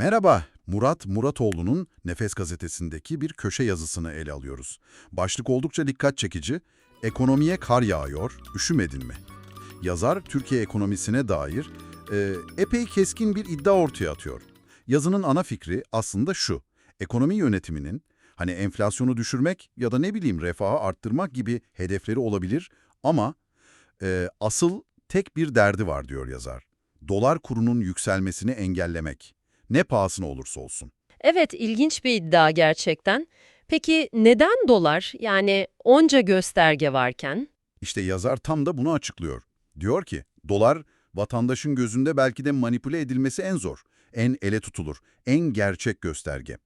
Merhaba, Murat Muratoğlu'nun Nefes gazetesindeki bir köşe yazısını ele alıyoruz. Başlık oldukça dikkat çekici. Ekonomiye kar yağıyor, üşümedin mi? Yazar Türkiye ekonomisine dair e, epey keskin bir iddia ortaya atıyor. Yazının ana fikri aslında şu. Ekonomi yönetiminin hani enflasyonu düşürmek ya da ne bileyim refahı arttırmak gibi hedefleri olabilir ama e, asıl tek bir derdi var diyor yazar. Dolar kurunun yükselmesini engellemek. Ne pahasına olursa olsun. Evet, ilginç bir iddia gerçekten. Peki neden dolar? Yani onca gösterge varken? İşte yazar tam da bunu açıklıyor. Diyor ki, dolar vatandaşın gözünde belki de manipüle edilmesi en zor, en ele tutulur, en gerçek gösterge.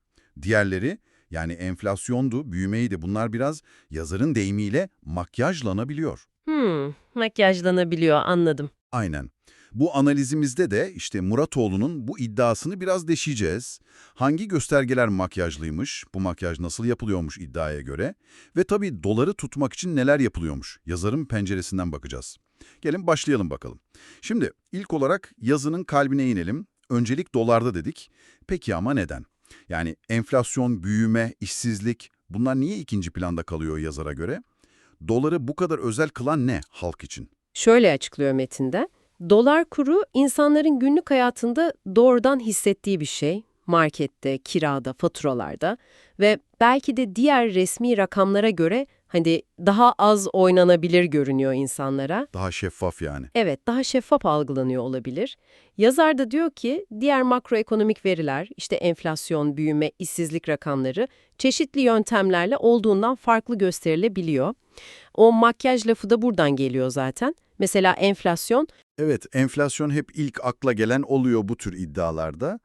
Diğerleri, yani enflasyondu, büyümeydi bunlar biraz yazarın deyimiyle makyajlanabiliyor. Hmm, makyajlanabiliyor anladım. Aynen. Bu analizimizde de işte Muratoğlu'nun bu iddiasını biraz deşeceğiz. Hangi göstergeler makyajlıymış, bu makyaj nasıl yapılıyormuş iddiaya göre ve tabii doları tutmak için neler yapılıyormuş yazarın penceresinden bakacağız. Gelin başlayalım bakalım. Şimdi ilk olarak yazının kalbine inelim. Öncelik dolarda dedik. Peki ama neden? Yani enflasyon, büyüme, işsizlik bunlar niye ikinci planda kalıyor yazara göre? Doları bu kadar özel kılan ne halk için? Şöyle açıklıyor metinde. Dolar kuru insanların günlük hayatında doğrudan hissettiği bir şey. Markette, kirada, faturalarda ve belki de diğer resmi rakamlara göre hani daha az oynanabilir görünüyor insanlara. Daha şeffaf yani. Evet, daha şeffaf algılanıyor olabilir. Yazar da diyor ki diğer makroekonomik veriler, işte enflasyon, büyüme, işsizlik rakamları çeşitli yöntemlerle olduğundan farklı gösterilebiliyor. O makyaj lafı da buradan geliyor zaten. Mesela enflasyon Evet, enflasyon hep ilk akla gelen oluyor bu tür iddialarda.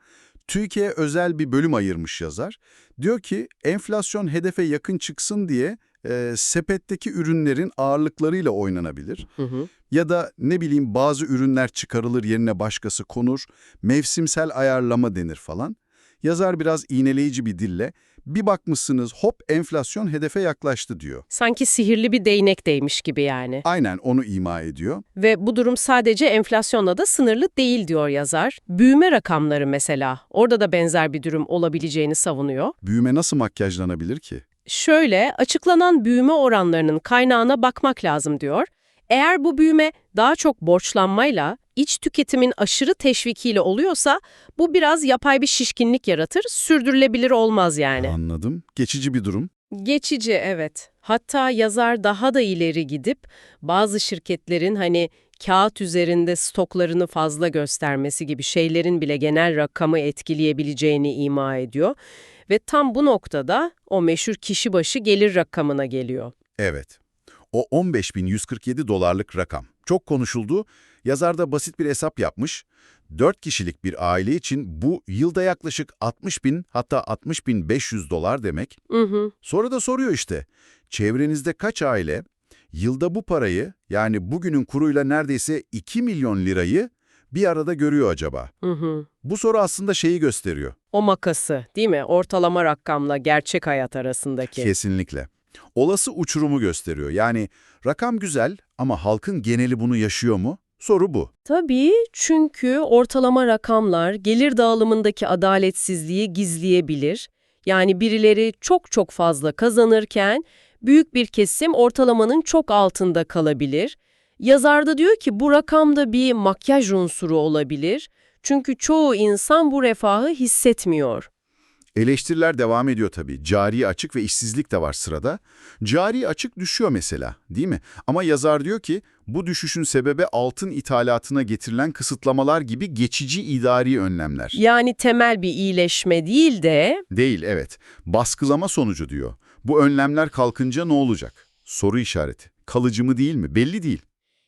TÜİK'e özel bir bölüm ayırmış yazar. Diyor ki enflasyon hedefe yakın çıksın diye e, sepetteki ürünlerin ağırlıklarıyla oynanabilir. Hı hı. Ya da ne bileyim bazı ürünler çıkarılır yerine başkası konur, mevsimsel ayarlama denir falan. Yazar biraz iğneleyici bir dille bir bakmışsınız hop enflasyon hedefe yaklaştı diyor. sanki sihirli bir değnek değmiş gibi yani. Aynen onu ima ediyor. Ve bu durum sadece enflasyonla da sınırlı değil diyor yazar. Büyüme rakamları mesela, orada da benzer bir durum olabileceğini savunuyor. Büyüme nasıl makyajlanabilir ki? Şöyle, açıklanan büyüme oranlarının kaynağına bakmak lazım diyor. Eğer bu büyüme daha çok borçlanmayla, iç tüketimin aşırı teşvikiyle oluyorsa bu biraz yapay bir şişkinlik yaratır, sürdürülebilir olmaz yani. Anladım. Geçici bir durum. Geçici evet. Hatta yazar daha da ileri gidip bazı şirketlerin hani kağıt üzerinde stoklarını fazla göstermesi gibi şeylerin bile genel rakamı etkileyebileceğini ima ediyor. Ve tam bu noktada o meşhur kişi başı gelir rakamına geliyor. Evet. O 15.147 dolarlık rakam. Çok konuşuldu. Yazar da basit bir hesap yapmış. 4 kişilik bir aile için bu yılda yaklaşık 60.000 hatta 60.500 dolar demek. Hı hı. Sonra da soruyor işte. Çevrenizde kaç aile yılda bu parayı yani bugünün kuruyla neredeyse 2 milyon lirayı bir arada görüyor acaba? Hı hı. Bu soru aslında şeyi gösteriyor. O makası değil mi? Ortalama rakamla gerçek hayat arasındaki. Kesinlikle. Olası uçurumu gösteriyor. Yani rakam güzel ama halkın geneli bunu yaşıyor mu? Soru bu. Tabii çünkü ortalama rakamlar gelir dağılımındaki adaletsizliği gizleyebilir. Yani birileri çok çok fazla kazanırken büyük bir kesim ortalamanın çok altında kalabilir. Yazar da diyor ki bu rakamda bir makyaj unsuru olabilir. Çünkü çoğu insan bu refahı hissetmiyor. Eleştiriler devam ediyor tabii. Cari açık ve işsizlik de var sırada. Cari açık düşüyor mesela, değil mi? Ama yazar diyor ki bu düşüşün sebebi altın ithalatına getirilen kısıtlamalar gibi geçici idari önlemler. Yani temel bir iyileşme değil de Değil, evet. Baskılama sonucu diyor. Bu önlemler kalkınca ne olacak? Soru işareti. Kalıcı mı değil mi? Belli değil.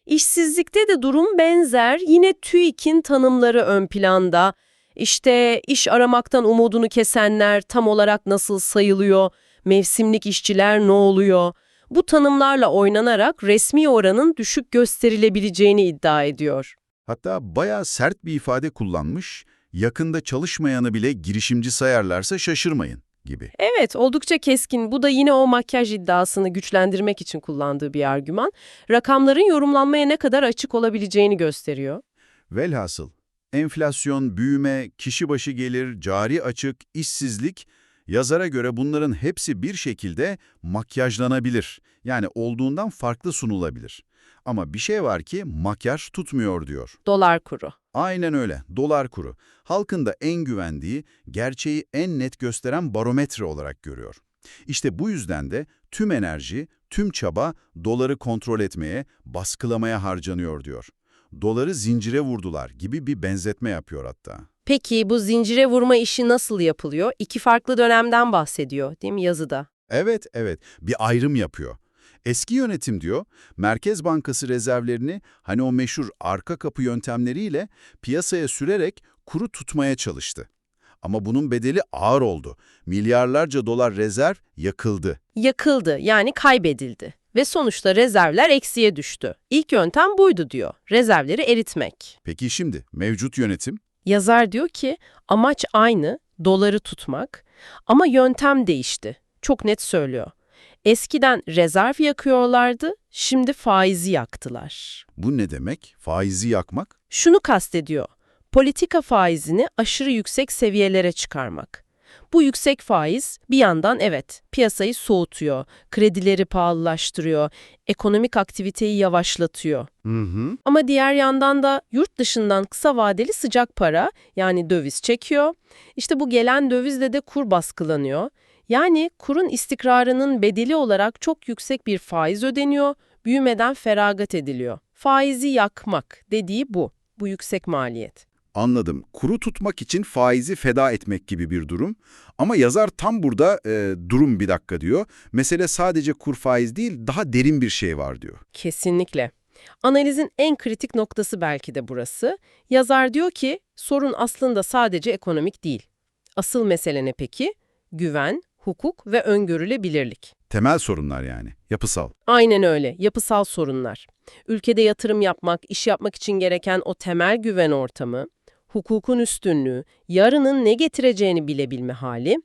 İşsizlikte de durum benzer. Yine TÜİK'in tanımları ön planda. İşte iş aramaktan umudunu kesenler tam olarak nasıl sayılıyor? Mevsimlik işçiler ne oluyor? Bu tanımlarla oynanarak resmi oranın düşük gösterilebileceğini iddia ediyor. Hatta bayağı sert bir ifade kullanmış. Yakında çalışmayanı bile girişimci sayarlarsa şaşırmayın gibi. Evet, oldukça keskin. Bu da yine o makyaj iddiasını güçlendirmek için kullandığı bir argüman. Rakamların yorumlanmaya ne kadar açık olabileceğini gösteriyor. Velhasıl Enflasyon, büyüme, kişi başı gelir, cari açık, işsizlik, yazara göre bunların hepsi bir şekilde makyajlanabilir. Yani olduğundan farklı sunulabilir. Ama bir şey var ki makyaj tutmuyor diyor. Dolar kuru. Aynen öyle. Dolar kuru. Halkın da en güvendiği, gerçeği en net gösteren barometre olarak görüyor. İşte bu yüzden de tüm enerji, tüm çaba doları kontrol etmeye, baskılamaya harcanıyor diyor. Doları zincire vurdular gibi bir benzetme yapıyor hatta. Peki bu zincire vurma işi nasıl yapılıyor? İki farklı dönemden bahsediyor değil mi yazıda? Evet, evet. Bir ayrım yapıyor. Eski yönetim diyor, Merkez Bankası rezervlerini hani o meşhur arka kapı yöntemleriyle piyasaya sürerek kuru tutmaya çalıştı. Ama bunun bedeli ağır oldu. Milyarlarca dolar rezerv yakıldı. Yakıldı yani kaybedildi ve sonuçta rezervler eksiye düştü. İlk yöntem buydu diyor. Rezervleri eritmek. Peki şimdi mevcut yönetim? Yazar diyor ki amaç aynı, doları tutmak ama yöntem değişti. Çok net söylüyor. Eskiden rezerv yakıyorlardı, şimdi faizi yaktılar. Bu ne demek? Faizi yakmak? Şunu kastediyor. Politika faizini aşırı yüksek seviyelere çıkarmak. Bu yüksek faiz bir yandan evet piyasayı soğutuyor, kredileri pahalılaştırıyor, ekonomik aktiviteyi yavaşlatıyor. Hı hı. Ama diğer yandan da yurt dışından kısa vadeli sıcak para yani döviz çekiyor. İşte bu gelen dövizle de kur baskılanıyor. Yani kurun istikrarının bedeli olarak çok yüksek bir faiz ödeniyor, büyümeden feragat ediliyor. Faizi yakmak dediği bu, bu yüksek maliyet. Anladım. Kuru tutmak için faizi feda etmek gibi bir durum. Ama yazar tam burada e, durum bir dakika diyor. Mesele sadece kur faiz değil, daha derin bir şey var diyor. Kesinlikle. Analizin en kritik noktası belki de burası. Yazar diyor ki sorun aslında sadece ekonomik değil. Asıl mesele ne peki? Güven, hukuk ve öngörülebilirlik. Temel sorunlar yani, yapısal. Aynen öyle, yapısal sorunlar. Ülkede yatırım yapmak, iş yapmak için gereken o temel güven ortamı, hukukun üstünlüğü, yarının ne getireceğini bilebilme hali,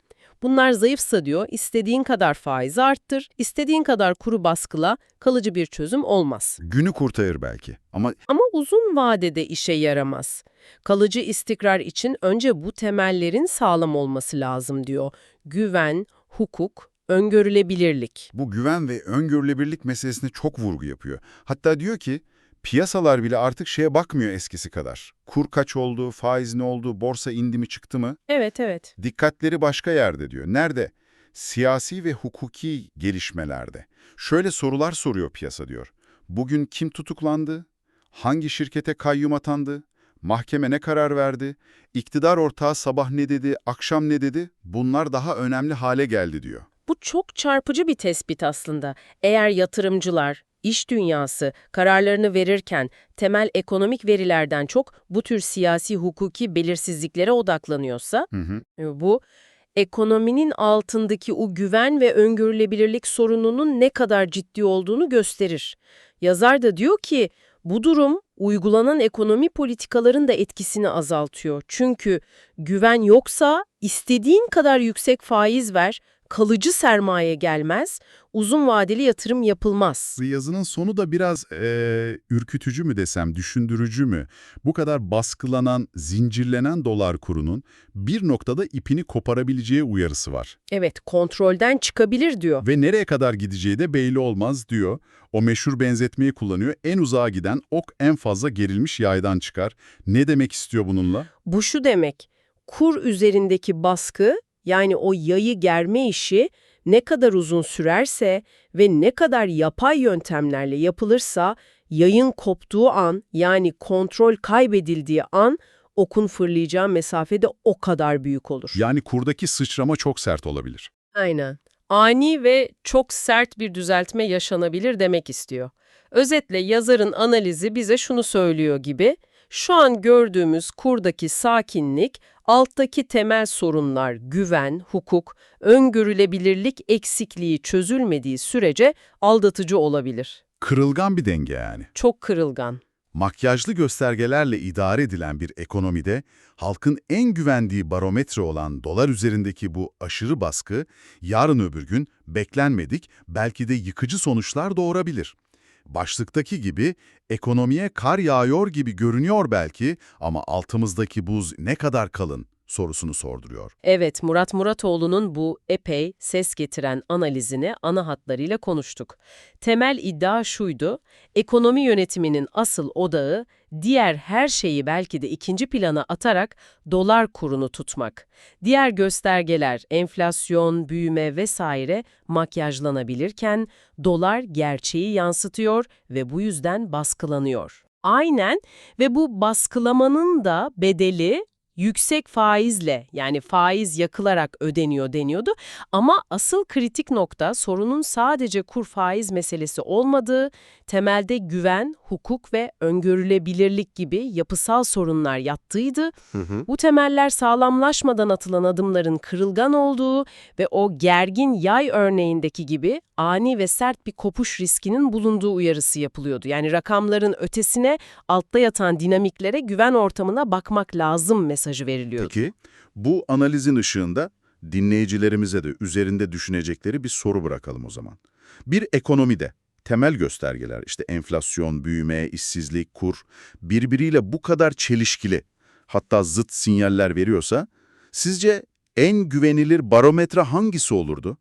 bunlar zayıfsa diyor, istediğin kadar faizi arttır, istediğin kadar kuru baskıla, kalıcı bir çözüm olmaz. Günü kurtarır belki ama Ama uzun vadede işe yaramaz. Kalıcı istikrar için önce bu temellerin sağlam olması lazım diyor. Güven, hukuk, öngörülebilirlik. bu güven ve öngörülebilirlik meselesine çok vurgu yapıyor. Hatta diyor ki, piyasalar bile artık şeye bakmıyor eskisi kadar. Kur kaç oldu, faiz ne oldu, borsa indi mi çıktı mı? Evet, evet. Dikkatleri başka yerde diyor. Nerede? Siyasi ve hukuki gelişmelerde. Şöyle sorular soruyor piyasa diyor. Bugün kim tutuklandı? Hangi şirkete kayyum atandı? Mahkeme ne karar verdi? İktidar ortağı sabah ne dedi, akşam ne dedi? Bunlar daha önemli hale geldi diyor. Bu çok çarpıcı bir tespit aslında. Eğer yatırımcılar, iş dünyası kararlarını verirken temel ekonomik verilerden çok bu tür siyasi hukuki belirsizliklere odaklanıyorsa, Hı hı. e, bu ekonominin altındaki o güven ve öngörülebilirlik sorununun ne kadar ciddi olduğunu gösterir. Yazar da diyor ki bu durum uygulanan ekonomi politikaların da etkisini azaltıyor. Çünkü güven yoksa istediğin kadar yüksek faiz ver, kalıcı sermaye gelmez, uzun vadeli yatırım yapılmaz. Yazının sonu da biraz eee, ürkütücü mü desem, düşündürücü mü? Bu kadar baskılanan, zincirlenen dolar kurunun bir noktada ipini koparabileceği uyarısı var. Evet, kontrolden çıkabilir diyor. Ve nereye kadar gideceği de belli olmaz diyor. O meşhur benzetmeyi kullanıyor. En uzağa giden ok en fazla gerilmiş yaydan çıkar. Ne demek istiyor bununla? Bu şu demek, kur üzerindeki baskı yani o yayı germe işi ne kadar uzun sürerse ve ne kadar yapay yöntemlerle yapılırsa yayın koptuğu an yani kontrol kaybedildiği an okun fırlayacağı mesafe de o kadar büyük olur. Yani kurdaki sıçrama çok sert olabilir. Aynen. Ani ve çok sert bir düzeltme yaşanabilir demek istiyor. Özetle yazarın analizi bize şunu söylüyor gibi, şu an gördüğümüz kurdaki sakinlik, alttaki temel sorunlar güven, hukuk, öngörülebilirlik eksikliği çözülmediği sürece aldatıcı olabilir. Kırılgan bir denge yani. Çok kırılgan. Makyajlı göstergelerle idare edilen bir ekonomide halkın en güvendiği barometre olan dolar üzerindeki bu aşırı baskı yarın öbür gün beklenmedik belki de yıkıcı sonuçlar doğurabilir. Başlıktaki gibi ekonomiye kar yağıyor gibi görünüyor belki ama altımızdaki buz ne kadar kalın sorusunu sorduruyor. Evet, Murat Muratoğlu'nun bu epey ses getiren analizini ana hatlarıyla konuştuk. Temel iddia şuydu, ekonomi yönetiminin asıl odağı diğer her şeyi belki de ikinci plana atarak dolar kurunu tutmak. Diğer göstergeler, enflasyon, büyüme vesaire makyajlanabilirken dolar gerçeği yansıtıyor ve bu yüzden baskılanıyor. Aynen ve bu baskılamanın da bedeli yüksek faizle yani faiz yakılarak ödeniyor deniyordu. Ama asıl kritik nokta sorunun sadece kur faiz meselesi olmadığı, temelde güven, hukuk ve öngörülebilirlik gibi yapısal sorunlar yattığıydı. Bu temeller sağlamlaşmadan atılan adımların kırılgan olduğu ve o gergin yay örneğindeki gibi ani ve sert bir kopuş riskinin bulunduğu uyarısı yapılıyordu. Yani rakamların ötesine altta yatan dinamiklere güven ortamına bakmak lazım mesajı veriliyordu. Peki bu analizin ışığında dinleyicilerimize de üzerinde düşünecekleri bir soru bırakalım o zaman. Bir ekonomide temel göstergeler işte enflasyon, büyüme, işsizlik, kur birbiriyle bu kadar çelişkili hatta zıt sinyaller veriyorsa sizce en güvenilir barometre hangisi olurdu?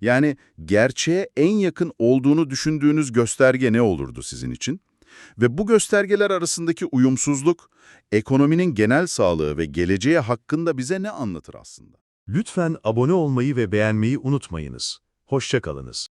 Yani gerçeğe en yakın olduğunu düşündüğünüz gösterge ne olurdu sizin için? Ve bu göstergeler arasındaki uyumsuzluk, ekonominin genel sağlığı ve geleceği hakkında bize ne anlatır aslında? Lütfen abone olmayı ve beğenmeyi unutmayınız. Hoşça kalınız.